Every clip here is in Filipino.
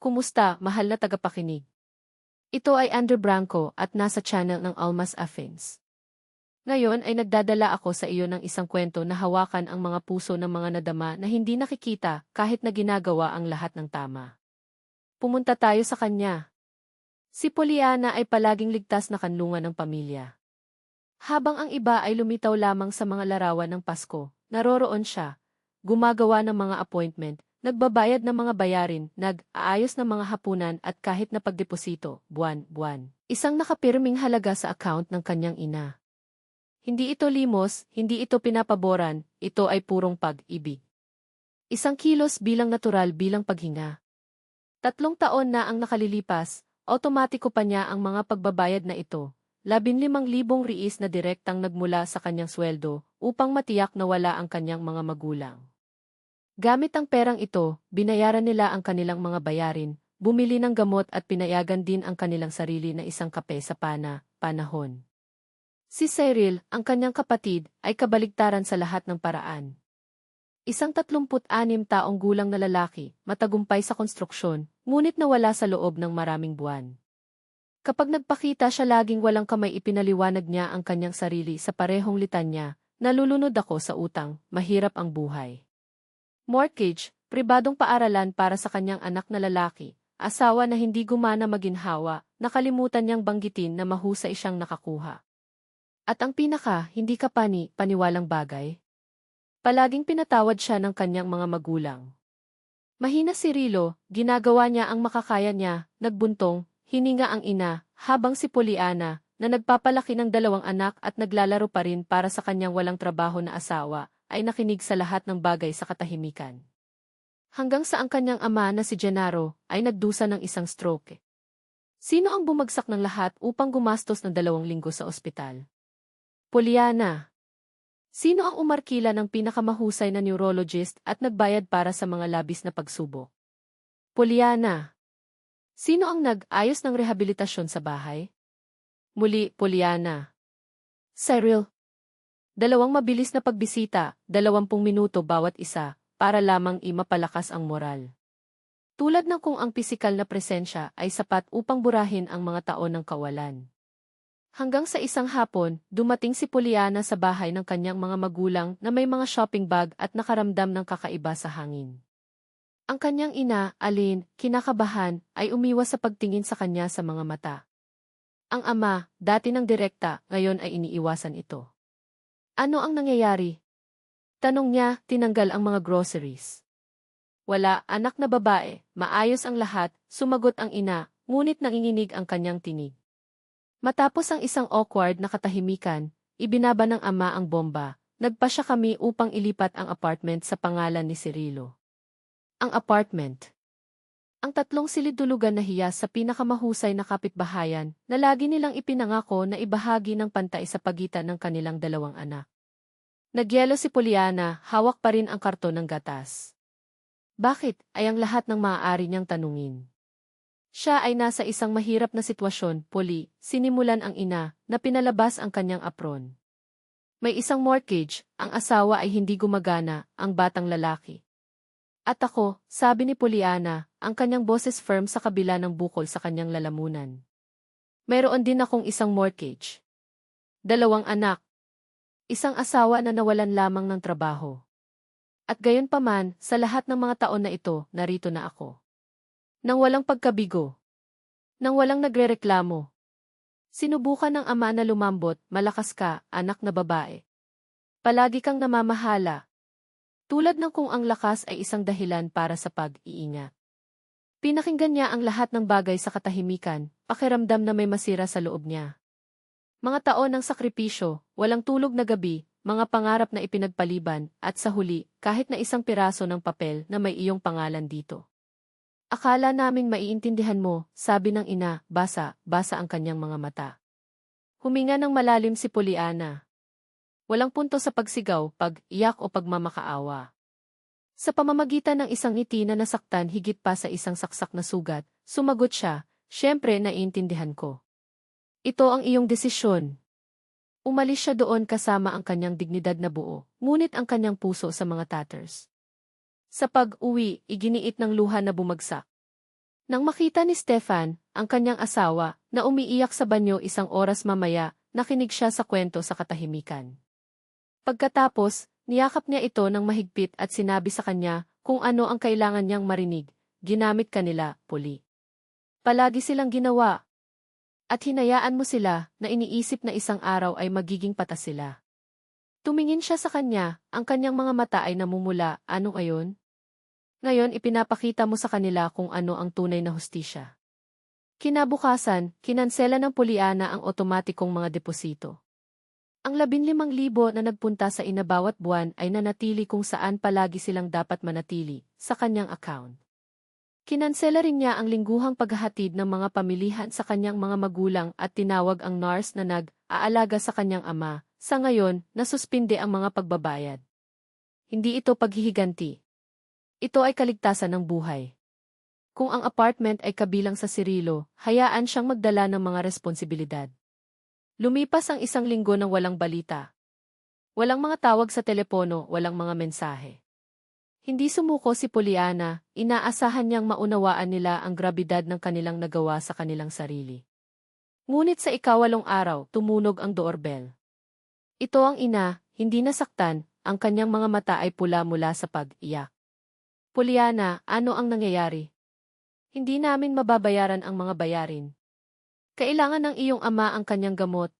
Kumusta, mahal na tagapakinig? Ito ay Andrew Branco at nasa channel ng Almas Athens. Ngayon ay nagdadala ako sa iyo ng isang kwento na hawakan ang mga puso ng mga nadama na hindi nakikita kahit na ginagawa ang lahat ng tama. Pumunta tayo sa kanya. Si Poliana ay palaging ligtas na kanlungan ng pamilya. Habang ang iba ay lumitaw lamang sa mga larawan ng Pasko, naroroon siya, gumagawa ng mga appointment, nagbabayad ng mga bayarin, nag-aayos ng mga hapunan at kahit na pagdeposito, buwan-buwan. Isang nakapirming halaga sa account ng kanyang ina. Hindi ito limos, hindi ito pinapaboran, ito ay purong pag-ibig. Isang kilos bilang natural bilang paghinga. Tatlong taon na ang nakalilipas, automatiko pa niya ang mga pagbabayad na ito, labinlimang libong riis na direktang nagmula sa kanyang sweldo upang matiyak na wala ang kanyang mga magulang. Gamit ang perang ito, binayaran nila ang kanilang mga bayarin, bumili ng gamot at pinayagan din ang kanilang sarili na isang kape sa pana, panahon. Si Cyril, ang kanyang kapatid, ay kabaligtaran sa lahat ng paraan. Isang 36 taong gulang na lalaki, matagumpay sa konstruksyon, ngunit nawala sa loob ng maraming buwan. Kapag nagpakita siya laging walang kamay ipinaliwanag niya ang kanyang sarili sa parehong litanya, nalulunod ako sa utang, mahirap ang buhay. Mortgage, pribadong paaralan para sa kanyang anak na lalaki, asawa na hindi gumana maginhawa, nakalimutan niyang banggitin na mahusay siyang nakakuha. At ang pinaka, hindi ka pani, paniwalang bagay. Palaging pinatawad siya ng kanyang mga magulang. Mahina si Rilo, ginagawa niya ang makakaya niya, nagbuntong, hininga ang ina, habang si Poliana, na nagpapalaki ng dalawang anak at naglalaro pa rin para sa kanyang walang trabaho na asawa, ay nakinig sa lahat ng bagay sa katahimikan. Hanggang sa ang kanyang ama na si Gennaro ay nagdusa ng isang stroke. Sino ang bumagsak ng lahat upang gumastos ng dalawang linggo sa ospital? Poliana. Sino ang umarkila ng pinakamahusay na neurologist at nagbayad para sa mga labis na pagsubok? Poliana. Sino ang nag-ayos ng rehabilitasyon sa bahay? Muli, Poliana. Cyril. Dalawang mabilis na pagbisita, dalawampung minuto bawat isa, para lamang imapalakas ang moral. Tulad ng kung ang pisikal na presensya ay sapat upang burahin ang mga taon ng kawalan. Hanggang sa isang hapon, dumating si Poliana sa bahay ng kanyang mga magulang na may mga shopping bag at nakaramdam ng kakaiba sa hangin. Ang kanyang ina, Alin, kinakabahan, ay umiwas sa pagtingin sa kanya sa mga mata. Ang ama, dati ng direkta, ngayon ay iniiwasan ito. Ano ang nangyayari? Tanong niya, tinanggal ang mga groceries. Wala, anak na babae, maayos ang lahat, sumagot ang ina, ngunit nanginginig ang kanyang tinig. Matapos ang isang awkward na katahimikan, ibinaba ng ama ang bomba, nagpa siya kami upang ilipat ang apartment sa pangalan ni Cirilo. Ang apartment. Ang tatlong silid-dulugan na hiyas sa pinakamahusay na kapitbahayan na lagi nilang ipinangako na ibahagi ng pantay sa pagitan ng kanilang dalawang anak. Nagyelo si Poliana, hawak pa rin ang karton ng gatas. Bakit ay ang lahat ng maaari niyang tanungin? Siya ay nasa isang mahirap na sitwasyon, Poli, sinimulan ang ina, na pinalabas ang kanyang apron. May isang mortgage, ang asawa ay hindi gumagana, ang batang lalaki. At ako, sabi ni Poliana, ang kanyang boses firm sa kabila ng bukol sa kanyang lalamunan. Mayroon din akong isang mortgage. Dalawang anak. Isang asawa na nawalan lamang ng trabaho. At gayon pa man, sa lahat ng mga taon na ito, narito na ako. Nang walang pagkabigo. Nang walang nagrereklamo. Sinubukan ng ama na lumambot, malakas ka, anak na babae. Palagi kang namamahala, tulad ng kung ang lakas ay isang dahilan para sa pag-iingat. Pinakinggan niya ang lahat ng bagay sa katahimikan, pakiramdam na may masira sa loob niya. Mga taon ng sakripisyo, walang tulog na gabi, mga pangarap na ipinagpaliban, at sa huli, kahit na isang piraso ng papel na may iyong pangalan dito. Akala naming maiintindihan mo, sabi ng ina, basa, basa ang kanyang mga mata. Huminga ng malalim si Poliana, Walang punto sa pagsigaw, pag-iyak o pagmamakaawa. Sa pamamagitan ng isang ngiti na nasaktan higit pa sa isang saksak na sugat, sumagot siya, Siyempre naiintindihan ko. Ito ang iyong desisyon. Umalis siya doon kasama ang kanyang dignidad na buo, ngunit ang kanyang puso sa mga tatters. Sa pag-uwi, iginiit ng luha na bumagsak. Nang makita ni Stefan, ang kanyang asawa, na umiiyak sa banyo isang oras mamaya, nakinig siya sa kwento sa katahimikan. Pagkatapos, niyakap niya ito ng mahigpit at sinabi sa kanya kung ano ang kailangan niyang marinig, ginamit kanila, puli. Palagi silang ginawa. At hinayaan mo sila na iniisip na isang araw ay magiging patas sila. Tumingin siya sa kanya, ang kanyang mga mata ay namumula, ano ayon? Ngayon ipinapakita mo sa kanila kung ano ang tunay na hustisya. Kinabukasan, kinansela ng Poliana ang otomatikong mga deposito. Ang labinlimang libo na nagpunta sa ina bawat buwan ay nanatili kung saan palagi silang dapat manatili, sa kanyang account. Kinansela rin niya ang lingguhang paghahatid ng mga pamilihan sa kanyang mga magulang at tinawag ang nurse na nag-aalaga sa kanyang ama. Sa ngayon, nasuspinde ang mga pagbabayad. Hindi ito paghihiganti. Ito ay kaligtasan ng buhay. Kung ang apartment ay kabilang sa Cirilo, hayaan siyang magdala ng mga responsibilidad. Lumipas ang isang linggo ng walang balita. Walang mga tawag sa telepono, walang mga mensahe. Hindi sumuko si Poliana, inaasahan niyang maunawaan nila ang grabidad ng kanilang nagawa sa kanilang sarili. Ngunit sa ikawalong araw, tumunog ang doorbell. Ito ang ina, hindi nasaktan, ang kanyang mga mata ay pula mula sa pag-iyak. Poliana, ano ang nangyayari? Hindi namin mababayaran ang mga bayarin. Kailangan ng iyong ama ang kanyang gamot.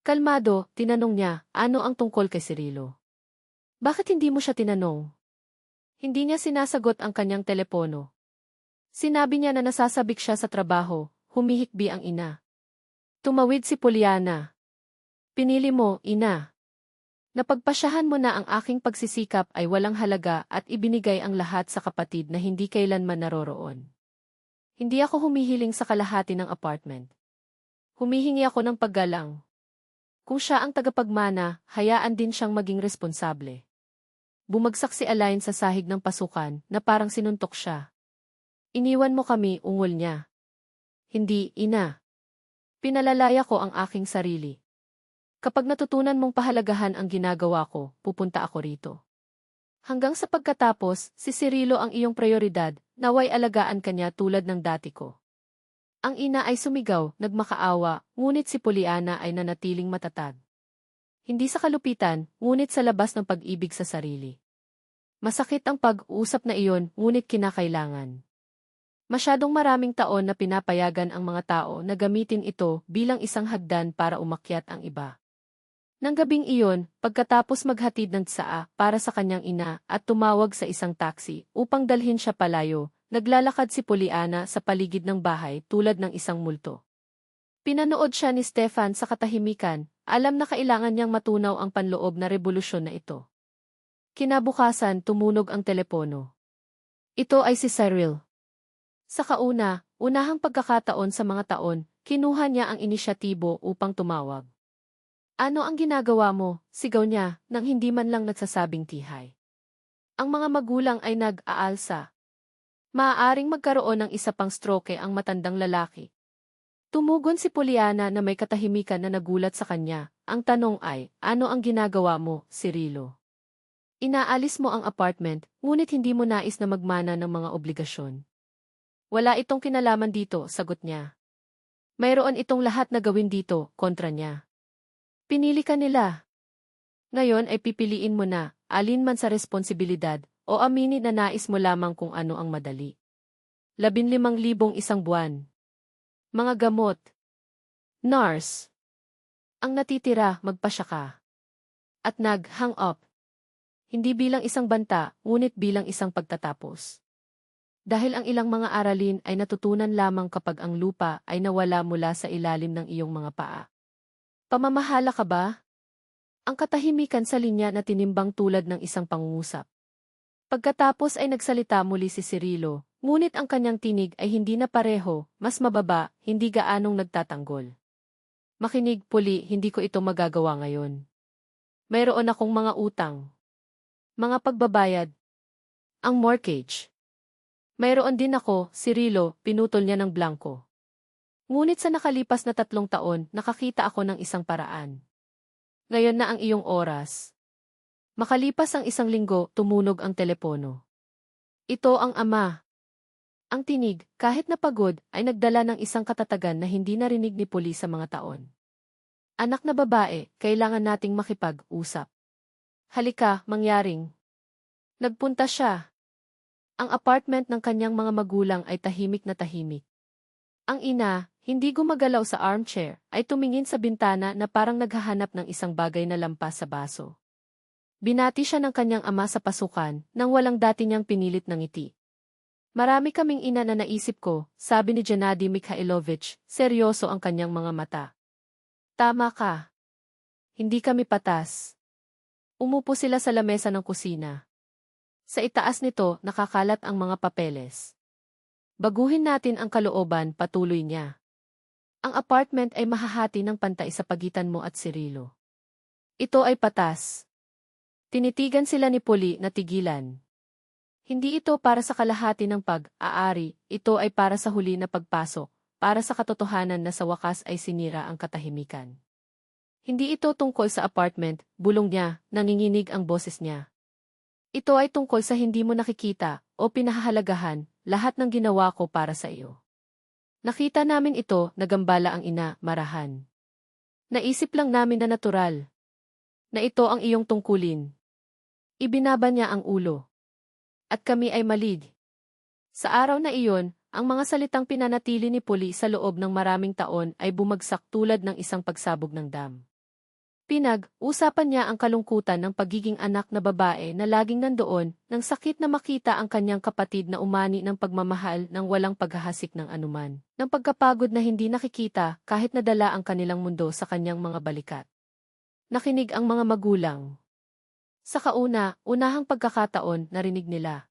Kalmado, tinanong niya, ano ang tungkol kay Cirilo? Bakit hindi mo siya tinanong? Hindi niya sinasagot ang kanyang telepono. Sinabi niya na nasasabik siya sa trabaho, humihikbi ang ina. Tumawid si Poliana. Pinili mo, ina. Napagpasyahan mo na ang aking pagsisikap ay walang halaga at ibinigay ang lahat sa kapatid na hindi kailanman naroroon. Hindi ako humihiling sa kalahati ng apartment. Humihingi ako ng paggalang. Kung siya ang tagapagmana, hayaan din siyang maging responsable. Bumagsak si Alain sa sahig ng pasukan na parang sinuntok siya. Iniwan mo kami, ungol niya. Hindi, ina. Pinalalaya ko ang aking sarili. Kapag natutunan mong pahalagahan ang ginagawa ko, pupunta ako rito. Hanggang sa pagkatapos, si Cirilo ang iyong prioridad, naway alagaan kanya tulad ng dati ko. Ang ina ay sumigaw, nagmakaawa, ngunit si Poliana ay nanatiling matatag. Hindi sa kalupitan, ngunit sa labas ng pag-ibig sa sarili. Masakit ang pag-uusap na iyon, ngunit kinakailangan. Masyadong maraming taon na pinapayagan ang mga tao na gamitin ito bilang isang hagdan para umakyat ang iba. Nang gabing iyon, pagkatapos maghatid ng tsaa para sa kanyang ina at tumawag sa isang taxi upang dalhin siya palayo, naglalakad si Poliana sa paligid ng bahay tulad ng isang multo. Pinanood siya ni Stefan sa katahimikan, alam na kailangan niyang matunaw ang panloob na revolusyon na ito. Kinabukasan tumunog ang telepono. Ito ay si Cyril. Sa kauna, unahang pagkakataon sa mga taon, kinuha niya ang inisyatibo upang tumawag. Ano ang ginagawa mo? Sigaw niya, nang hindi man lang nagsasabing tihay. Ang mga magulang ay nag-aalsa. Maaaring magkaroon ng isa pang stroke ang matandang lalaki. Tumugon si Poliana na may katahimikan na nagulat sa kanya. Ang tanong ay, ano ang ginagawa mo, Cirilo? Inaalis mo ang apartment, ngunit hindi mo nais na magmana ng mga obligasyon. Wala itong kinalaman dito, sagot niya. Mayroon itong lahat na gawin dito, kontra niya. Pinili ka nila. Ngayon ay pipiliin mo na, alin man sa responsibilidad, o aminin na nais mo lamang kung ano ang madali. Labinlimang libong isang buwan. Mga gamot. Nurse. Ang natitira, magpasya ka. At nag-hang up. Hindi bilang isang banta, ngunit bilang isang pagtatapos. Dahil ang ilang mga aralin ay natutunan lamang kapag ang lupa ay nawala mula sa ilalim ng iyong mga paa. Pamamahala ka ba? Ang katahimikan sa linya na tinimbang tulad ng isang pangungusap. Pagkatapos ay nagsalita muli si Cirilo, ngunit ang kanyang tinig ay hindi na pareho, mas mababa, hindi gaanong nagtatanggol. Makinig, puli, hindi ko ito magagawa ngayon. Mayroon akong mga utang. Mga pagbabayad. Ang mortgage. Mayroon din ako, Cirilo, pinutol niya ng blanco. Ngunit sa nakalipas na tatlong taon, nakakita ako ng isang paraan. Ngayon na ang iyong oras. Makalipas ang isang linggo, tumunog ang telepono. Ito ang ama. Ang tinig, kahit napagod, ay nagdala ng isang katatagan na hindi narinig ni Poli sa mga taon. Anak na babae, kailangan nating makipag-usap. Halika, mangyaring. Nagpunta siya. Ang apartment ng kanyang mga magulang ay tahimik na tahimik. Ang ina, hindi gumagalaw sa armchair, ay tumingin sa bintana na parang naghahanap ng isang bagay na lampas sa baso. Binati siya ng kanyang ama sa pasukan nang walang dati niyang pinilit ng ngiti. Marami kaming ina na naisip ko, sabi ni Gennady Mikhailovich, seryoso ang kanyang mga mata. Tama ka. Hindi kami patas. Umupo sila sa lamesa ng kusina. Sa itaas nito, nakakalat ang mga papeles. Baguhin natin ang kalooban, patuloy niya. Ang apartment ay mahahati ng pantay sa pagitan mo at Cirilo. Ito ay patas. Tinitigan sila ni Poli na tigilan. Hindi ito para sa kalahati ng pag-aari, ito ay para sa huli na pagpasok, para sa katotohanan na sa wakas ay sinira ang katahimikan. Hindi ito tungkol sa apartment, bulong niya, nanginginig ang boses niya. Ito ay tungkol sa hindi mo nakikita o pinahahalagahan lahat ng ginawa ko para sa iyo. Nakita namin ito, nagambala ang ina, marahan. Naisip lang namin na natural. Na ito ang iyong tungkulin. Ibinaba niya ang ulo at kami ay malig. Sa araw na iyon, ang mga salitang pinanatili ni Puli sa loob ng maraming taon ay bumagsak tulad ng isang pagsabog ng dam. Pinag-usapan niya ang kalungkutan ng pagiging anak na babae na laging nandoon nang sakit na makita ang kanyang kapatid na umani ng pagmamahal ng walang paghahasik ng anuman, ng pagkapagod na hindi nakikita kahit nadala ang kanilang mundo sa kanyang mga balikat. Nakinig ang mga magulang, sa kauna, unahang pagkakataon, narinig nila.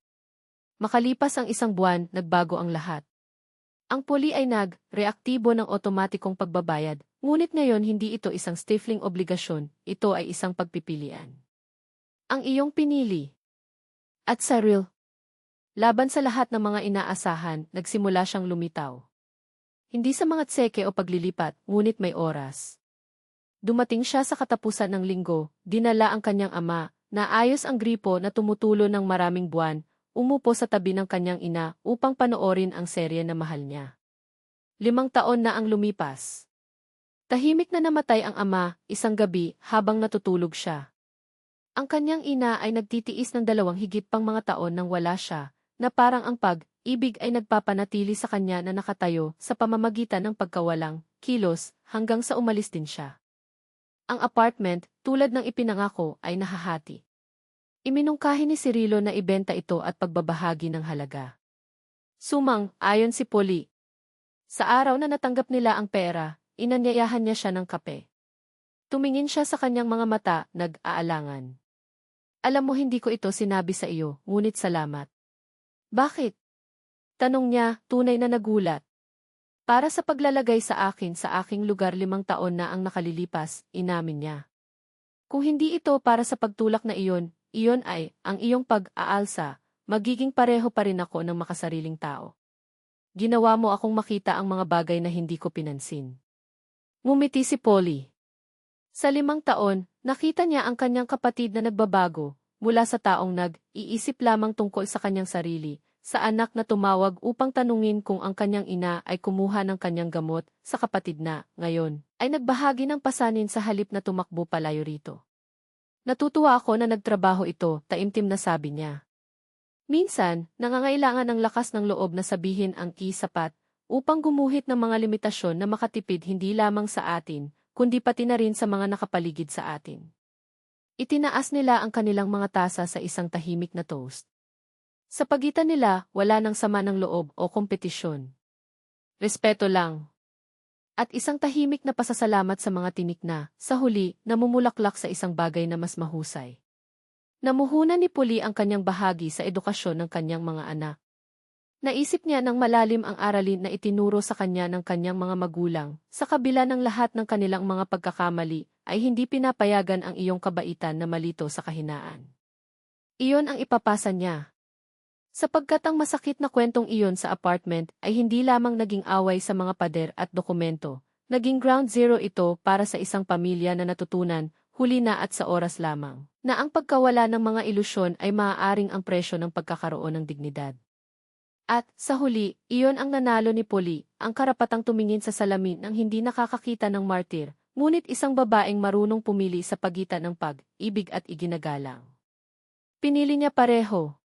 Makalipas ang isang buwan, nagbago ang lahat. Ang puli ay nag-reaktibo ng otomatikong pagbabayad, ngunit ngayon hindi ito isang stifling obligasyon, ito ay isang pagpipilian. Ang iyong pinili. At sa laban sa lahat ng mga inaasahan, nagsimula siyang lumitaw. Hindi sa mga tseke o paglilipat, ngunit may oras. Dumating siya sa katapusan ng linggo, dinala ang kanyang ama, Naayos ang gripo na tumutulo ng maraming buwan, umupo sa tabi ng kanyang ina upang panoorin ang serye na mahal niya. Limang taon na ang lumipas. Tahimik na namatay ang ama, isang gabi, habang natutulog siya. Ang kanyang ina ay nagtitiis ng dalawang higit pang mga taon nang wala siya, na parang ang pag-ibig ay nagpapanatili sa kanya na nakatayo sa pamamagitan ng pagkawalang kilos hanggang sa umalis din siya. Ang apartment, tulad ng ipinangako, ay nahahati. Iminungkahi ni Cirilo na ibenta ito at pagbabahagi ng halaga. Sumang, ayon si Poli. Sa araw na natanggap nila ang pera, inanyayahan niya siya ng kape. Tumingin siya sa kanyang mga mata, nag-aalangan. Alam mo hindi ko ito sinabi sa iyo, ngunit salamat. Bakit? Tanong niya, tunay na nagulat. Para sa paglalagay sa akin sa aking lugar limang taon na ang nakalilipas, inamin niya. Kung hindi ito para sa pagtulak na iyon, iyon ay, ang iyong pag-aalsa, magiging pareho pa rin ako ng makasariling tao. Ginawa mo akong makita ang mga bagay na hindi ko pinansin. Ngumiti si Polly. Sa limang taon, nakita niya ang kanyang kapatid na nagbabago, mula sa taong nag-iisip lamang tungkol sa kanyang sarili, sa anak na tumawag upang tanungin kung ang kanyang ina ay kumuha ng kanyang gamot sa kapatid na, ngayon, ay nagbahagi ng pasanin sa halip na tumakbo palayo rito. Natutuwa ako na nagtrabaho ito, taimtim na sabi niya. Minsan, nangangailangan ng lakas ng loob na sabihin ang sapat upang gumuhit ng mga limitasyon na makatipid hindi lamang sa atin, kundi pati na rin sa mga nakapaligid sa atin. Itinaas nila ang kanilang mga tasa sa isang tahimik na toast. Sa pagitan nila, wala nang sama ng loob o kompetisyon. Respeto lang. At isang tahimik na pasasalamat sa mga tinik na, sa huli, namumulaklak sa isang bagay na mas mahusay. Namuhunan ni Puli ang kanyang bahagi sa edukasyon ng kanyang mga anak. Naisip niya ng malalim ang aralin na itinuro sa kanya ng kanyang mga magulang, sa kabila ng lahat ng kanilang mga pagkakamali, ay hindi pinapayagan ang iyong kabaitan na malito sa kahinaan. Iyon ang ipapasa niya, Sapagkat ang masakit na kwentong iyon sa apartment ay hindi lamang naging away sa mga pader at dokumento, naging ground zero ito para sa isang pamilya na natutunan, huli na at sa oras lamang, na ang pagkawala ng mga ilusyon ay maaaring ang presyo ng pagkakaroon ng dignidad. At, sa huli, iyon ang nanalo ni Polly, ang karapatang tumingin sa salamin ng hindi nakakakita ng martir, ngunit isang babaeng marunong pumili sa pagitan ng pag-ibig at iginagalang. Pinili niya pareho.